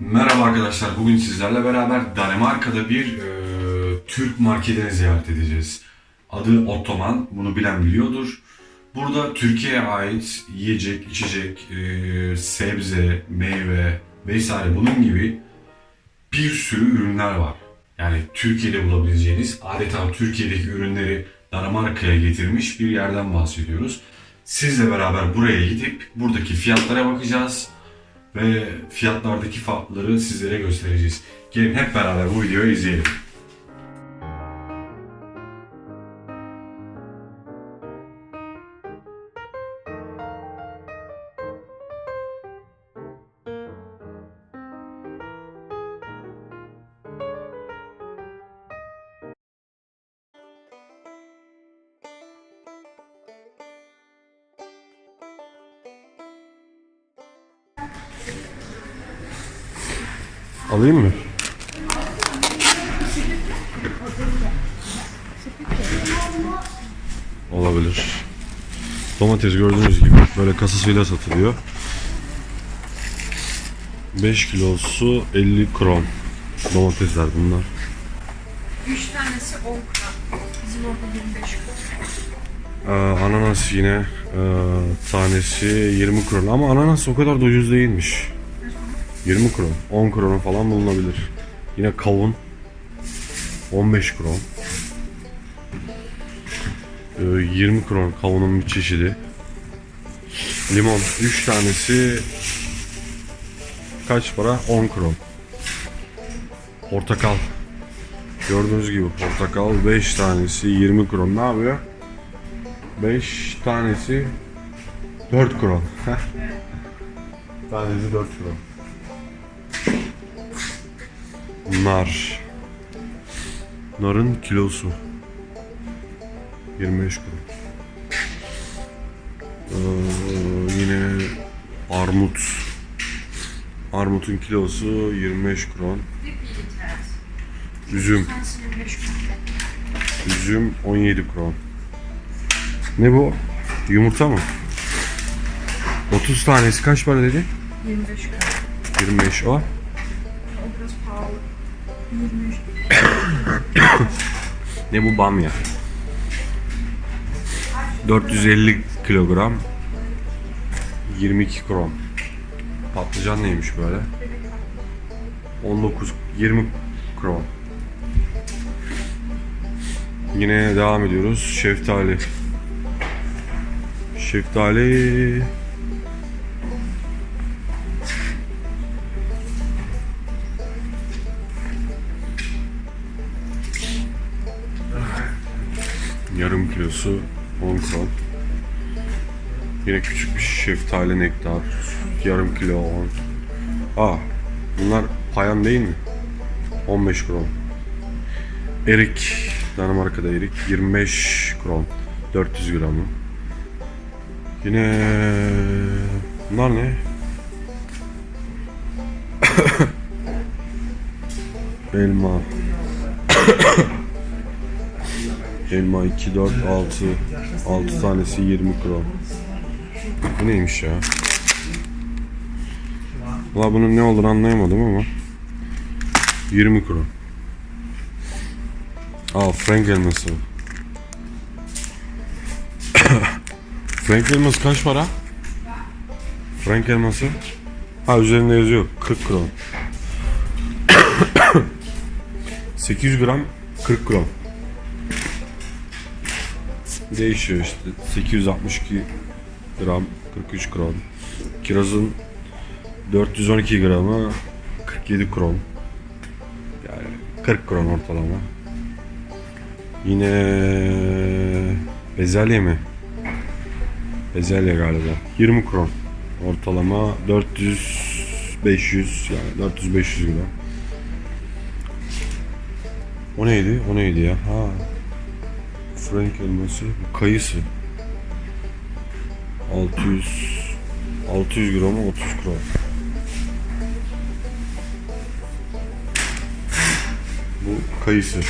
Merhaba arkadaşlar. Bugün sizlerle beraber Danimarka'da bir e, Türk marketini ziyaret edeceğiz. Adı Ottoman. Bunu bilen biliyordur. Burada Türkiye'ye ait yiyecek, içecek, e, sebze, meyve vesaire bunun gibi bir sürü ürünler var. Yani Türkiye'de bulabileceğiniz adeta Türkiye'deki ürünleri Danimarka'ya getirmiş bir yerden bahsediyoruz. Sizle beraber buraya gidip buradaki fiyatlara bakacağız ve fiyatlardaki farkları sizlere göstereceğiz. Gelin hep beraber bu videoyu izleyelim. Alayım mı? Olabilir. Domates gördüğünüz gibi böyle kasasıyla satılıyor. 5 kilosu 50 kron. Domatesler bunlar. 3 tanesi 10 gram. Bizim orada 25 gram. Ee, ananas yine tanesi 20 kron ama ananas o kadar da ucuz değilmiş. 20 kron, 10 krona falan bulunabilir. Yine kavun 15 kron. Ee, 20 kron kavunun bir çeşidi. Limon 3 tanesi kaç para? 10 kron. Portakal. Gördüğünüz gibi portakal 5 tanesi 20 kron. Ne yapıyor? 5 tanesi 4 kron. tanesi 4 kron. Nar. Narın kilosu. 25 kuruş. Ee, yine armut. Armutun kilosu 25 kron. Üzüm. Tanesi 25 gram. Üzüm 17 kron. Ne bu? Yumurta mı? 30 tanesi kaç para dedi? 25 gram. 25 o. O biraz pahalı. 23. Ne bu bamya? 450 kilogram 22 kron. Patlıcan neymiş böyle? 19 20 kron. Yine devam ediyoruz. Şeftali. Şeftali Yarım kilosu 10 kron. Yine küçük bir şeftali nektar. Yarım kilo 10. Aa, bunlar payan değil mi? 15 kron. Erik, Danimarka'da erik 25 kron. 400 gramı. Yine bunlar ne? Elma. Elma 2, 4, 6. 6 tanesi 20 kron. Bu neymiş ya? Valla bunun ne olduğunu anlayamadım ama. 20 kron. Aa Frank elması. Frank elması kaç para? Frank elması? Ha üzerinde yazıyor 40 kron. 800 gram 40 kron. Değişiyor işte. 862 gram 43 kron. Kirazın 412 gramı 47 kron. Yani 40 kron ortalama. Yine bezelye mi? Bezelye galiba. 20 kron. Ortalama 400 500 yani 400-500 gram. O neydi? O neydi ya? Ha. Frank elması. Bu kayısı. 600 600 gram 30 kron. Bu kayısı.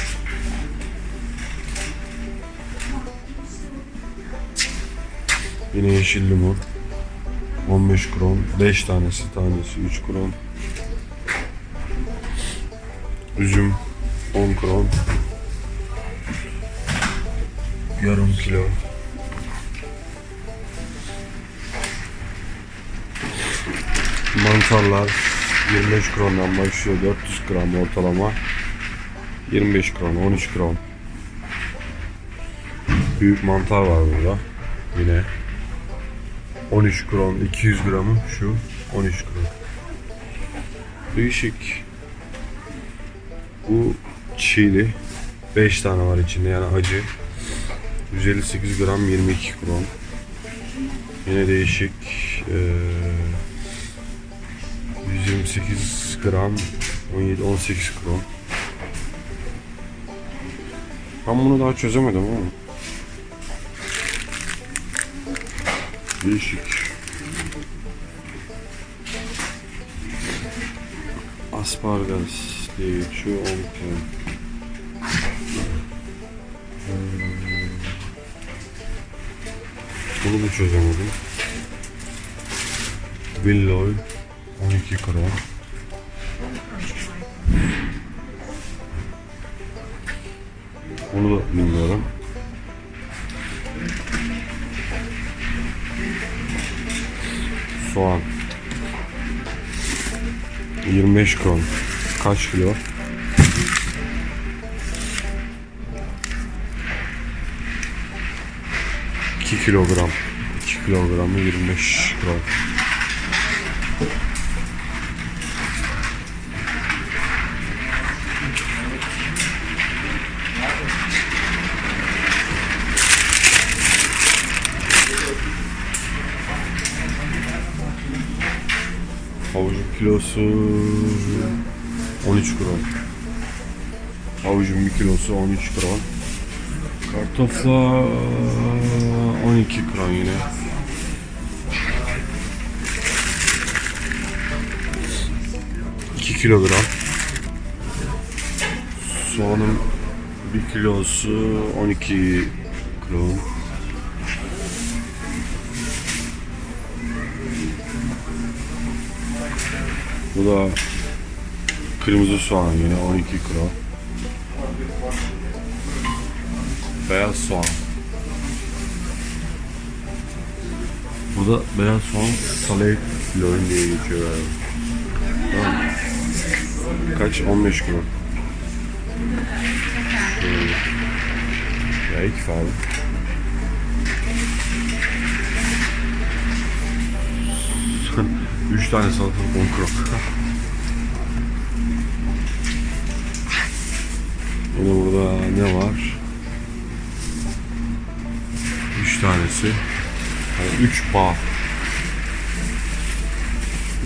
Yine yeşil limon. 15 kron. 5 tanesi tanesi 3 kron. Üzüm 10 kron. Yarım kilo. Mantarlar 25 krondan başlıyor 400 gram ortalama 25 kron 13 kron Büyük mantar var burada yine. 13 kron 200 gramı şu 13 kron Değişik. Bu çiğli 5 tane var içinde yani acı 158 gram 22 kron Yine değişik eee 128 gram 17 18 kron. Ben bunu daha çözemedim ama. Değişik. Aspargas diye geçiyor 10 kron. Bunu da çözemedim. Villoy 12 kron. Bunu da bilmiyorum. Soğan. 25 kron. Kaç kilo? Kilogram. 2 kilogramı 25 kron. Havucun kilosu 13 kron. Havucun bir kilosu 13 kron. Kartofla 12 kron yine. İki kilogram. Soğanın bir kilosu 12 kron. Bu da kırmızı soğan yine 12 kilo. Beyaz soğan. Bu da beyaz soğan salep lorin diye geçiyor galiba. Tamam. Kaç? 15 kilo. Ya iki fare. Üç tane salatalık 10 kilo. Yine burada ne var? Üç tanesi. Yani üç bağ.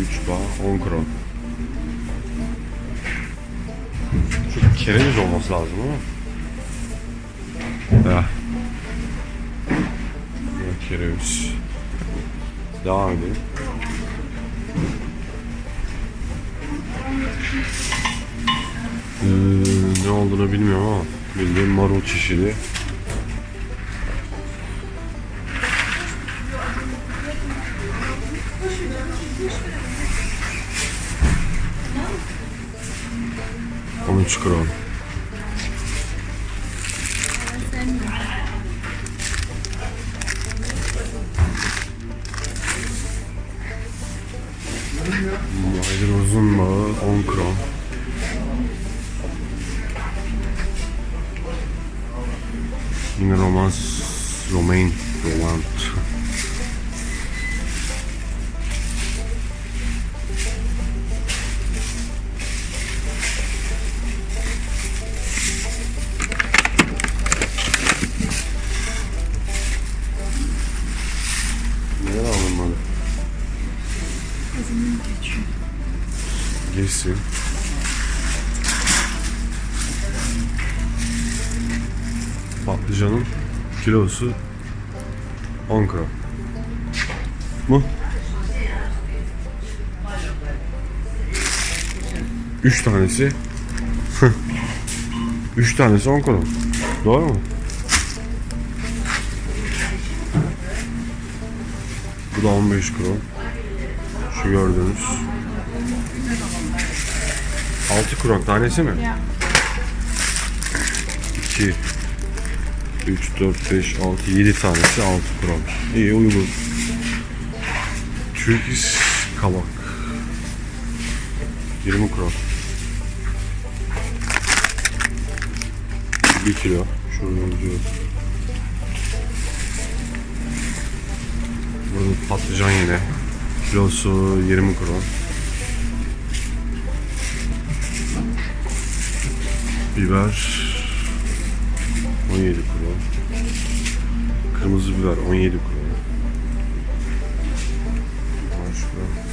Üç bağ 10 kron. Şu kereviz olması lazım ama. Ya. Ya kereviz. Devam edelim. Ee, ne olduğunu bilmiyorum ama bildiğim marul çeşidi. Onu kilosu 10 gram. Bu. 3 tanesi 3 tanesi 10 gram. Doğru mu? Bu da 15 gram. Şu gördüğünüz. 6 kron tanesi mi? Ya 2 3 4 5 6 7 tanesi 6 kron. İyi uygun. Türkis kabak. 20 kron. 1 kilo. Şuradan uzuyor. Burada patlıcan yine. Kilosu 20 kron. Biber 17 kron. Kırmızı biber 17 kron. Başka.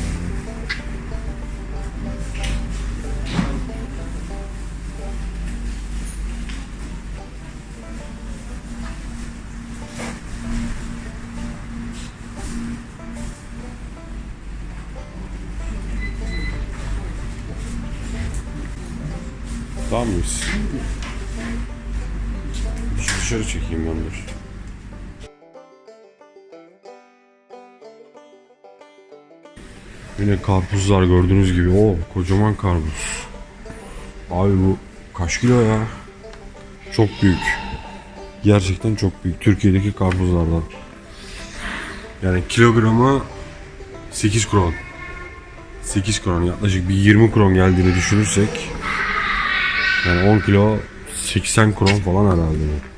Şu Dışarı çekeyim ben dur. Yine karpuzlar gördüğünüz gibi. O kocaman karpuz. Abi bu kaç kilo ya? Çok büyük. Gerçekten çok büyük. Türkiye'deki karpuzlardan. Yani kilogramı 8 kron. 8 kron yaklaşık bir 20 kron geldiğini düşünürsek yani 10 kilo 80 kron falan herhalde.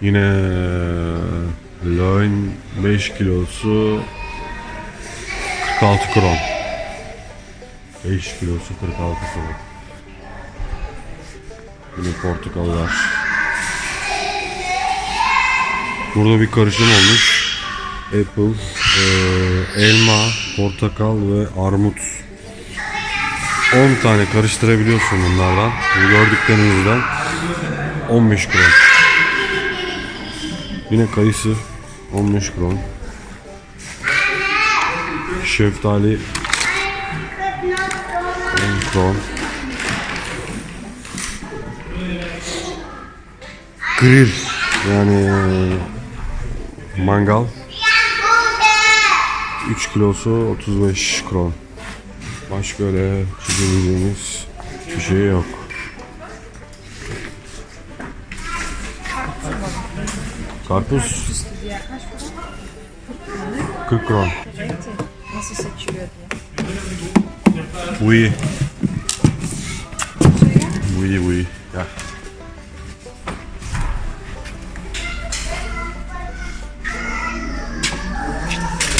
Yine loin 5 kilosu 46 kron. 5 kilosu 46 kron. Yine portakal var. Burada bir karışım olmuş. Apple, eee, elma, portakal ve armut 10 tane karıştırabiliyorsun bunlardan. Bu gördüklerinizden 15 kron. Yine kayısı 15 kron. Şeftali 10 kron. Grill yani mangal 3 kilosu 35 kron. Başka öyle çizebileceğimiz bir şey yok. Karpuz diğer kaç para? 40 kron. Renkli. Nasıl seçiliyor diye. Bu iyi. Bu iyi bu iyi. Gel.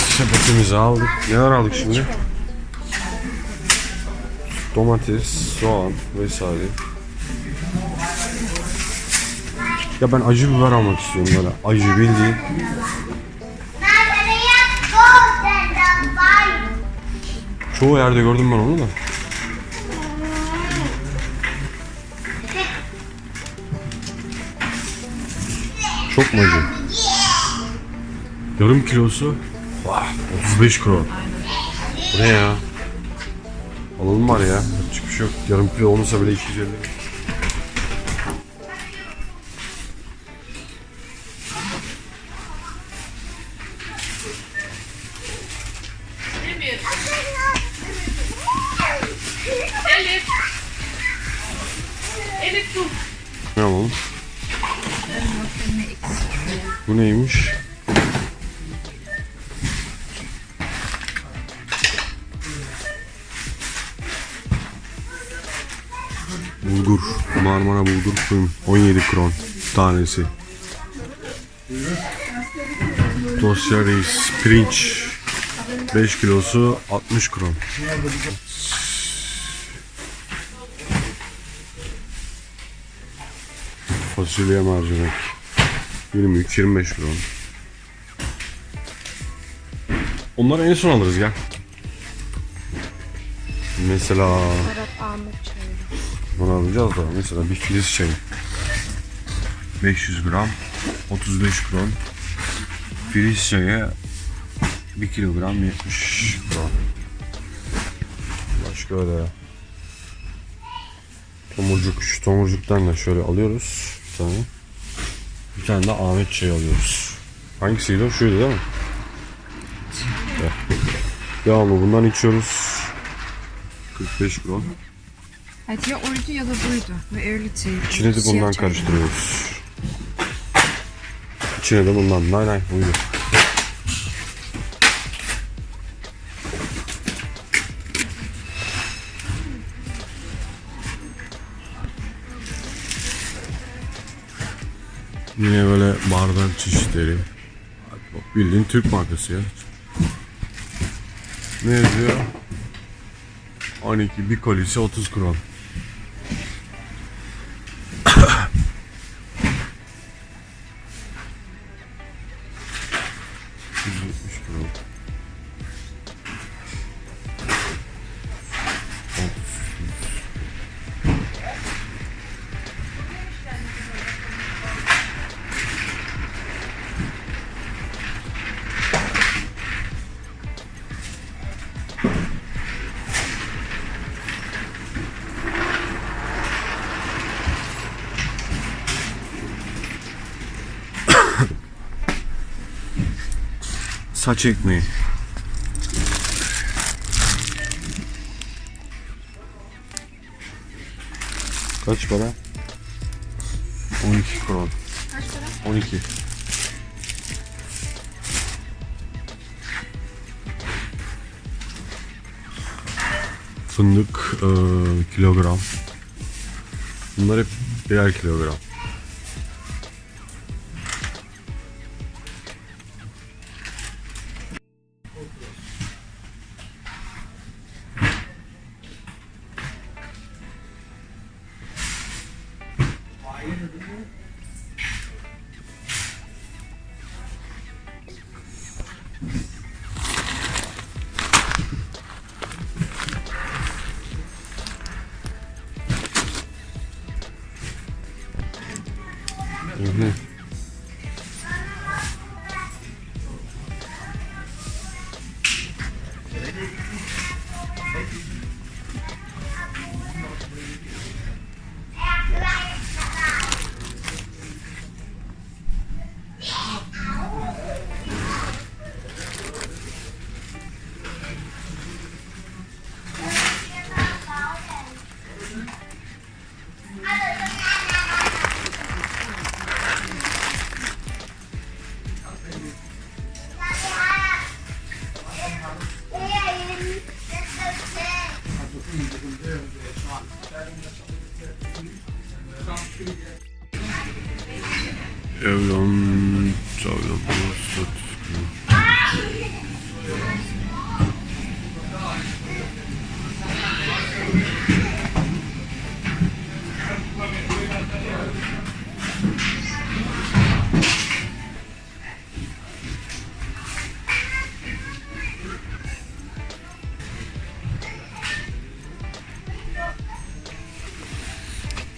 Sepetimizi aldık. Neler aldık şimdi? Domates, soğan vesaire. Ya ben acı biber almak istiyorum böyle. Acı bildiğin. Çoğu yerde gördüm ben onu da. Çok mu acı? Yarım kilosu vah, 35 kron. Bu ne ya? Alalım var ya. Yapacak bir şey yok. Yarım kilo olursa bile 250. Neymiş? Bulgur. Marmara bulgur kuyum. 17 kron tanesi. Dosya reis. Pirinç. 5 kilosu 60 kron. Fasulye mercimek. 23-25 kron. Onları en son alırız gel. Mesela Arap Ahmet çayı. bunu alacağız da mesela bir filiz çayı. 500 gram 35 kron. Filiz çayı 1 kilogram 70 kron. Başka öyle tomurcuk şu tomurcuktan da şöyle alıyoruz bir tane. Bir tane de Ahmet çayı alıyoruz. Hangisiydi o? Şuydu değil mi? Evet. Devamlı bundan içiyoruz. 45 kron. Evet ya oydu ya da buydu. Ve öyle değil. İçine de bundan karıştırıyoruz. İçine de bundan. Nay nay buydu. Yine böyle bardak çeşitleri. Bak bildiğin Türk markası ya. Ne yazıyor? 12 bir kolisi 30 kron. Saç ekmeği. Kaç para? 12 kron. Kaç para? 12. Fındık eee, kilogram. Bunlar hep birer kilogram. quiet or different? Evlen, çavlan, sat.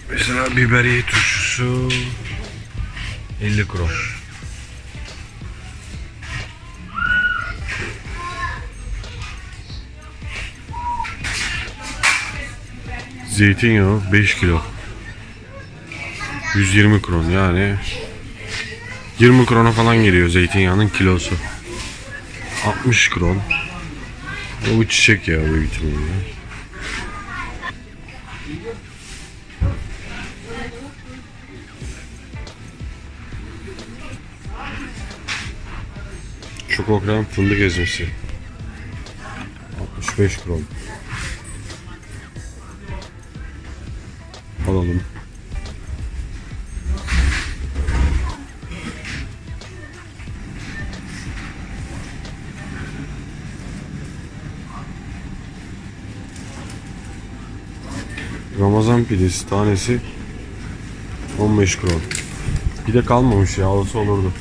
Mesela biberiye turşusu 50 kron. Zeytinyağı 5 kilo. 120 kron yani 20 krona falan geliyor zeytinyağının kilosu. 60 kron. Bu çiçek ya bu ihtimalle. Çokokran fındık ezmesi. 65 kron. Alalım. Ramazan pidesi tanesi 15 kron. Pide kalmamış ya olsa olurdu.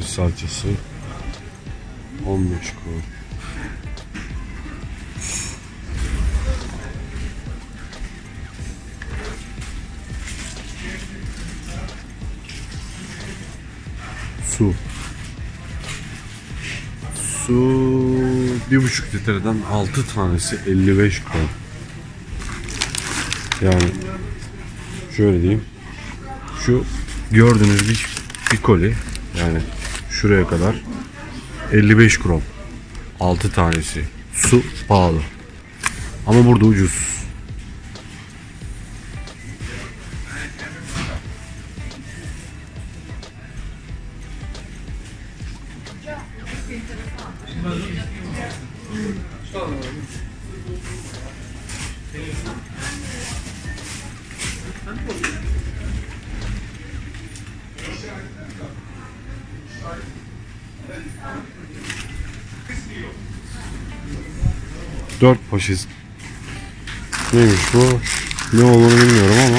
Domates salçası 15 kron. Su. Su bir buçuk litreden 6 tanesi 55 kron. Yani şöyle diyeyim. Şu gördüğünüz bir, bir koli yani şuraya kadar 55 kron. 6 tanesi. Su pahalı. Ama burada ucuz. Paşız. Neymiş bu? Ne olduğunu bilmiyorum ama.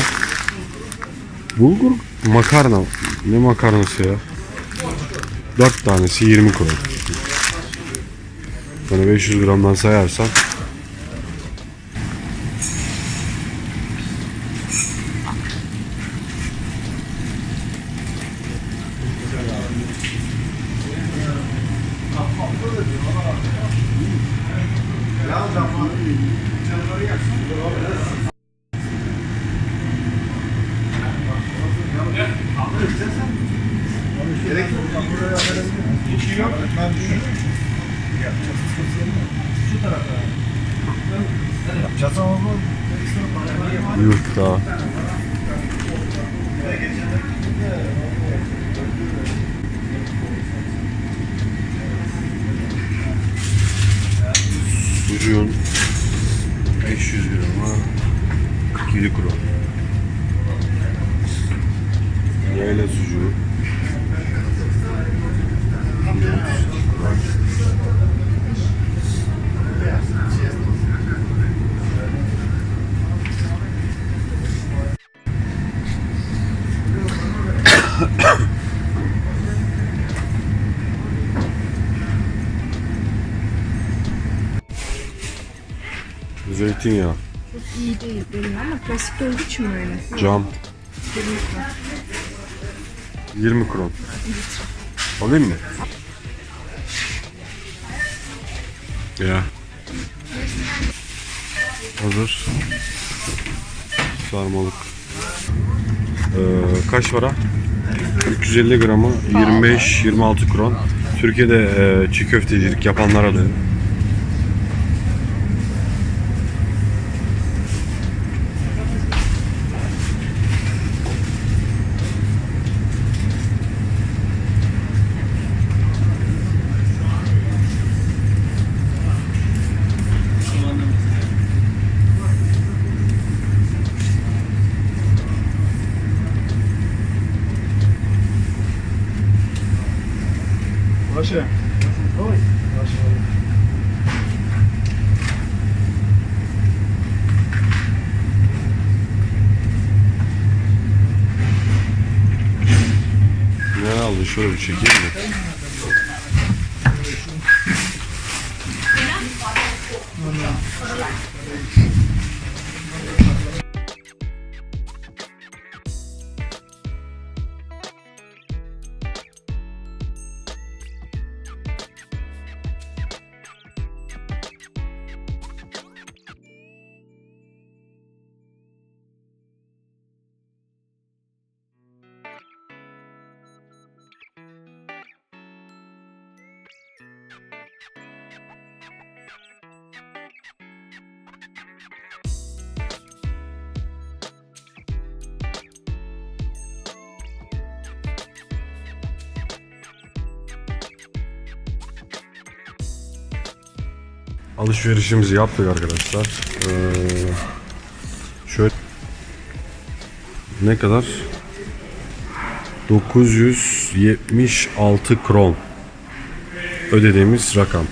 Bulgur makarna. Ne makarnası ya? Dört tanesi 20 kron. Yani 500 gramdan sayarsan yufka. Sucuğun 500 grama 47 kron. Yayla sucuğu. Zeytinyağı, Çok iyi değil benim ama klasik olduğu için mi öyle? cam, 20 kron. Alayım mı? Ya. Hazır. Sarmalık. Ee, kaç para? 350 gramı 25-26 kron. Türkiye'de e, çiğ köftecilik yapanlara da Oj, proszę. Ne aldın? Şöyle bir çekeyim mi? Alışverişimizi yaptık arkadaşlar. Ee, şöyle ne kadar? 976 kron ödediğimiz rakam.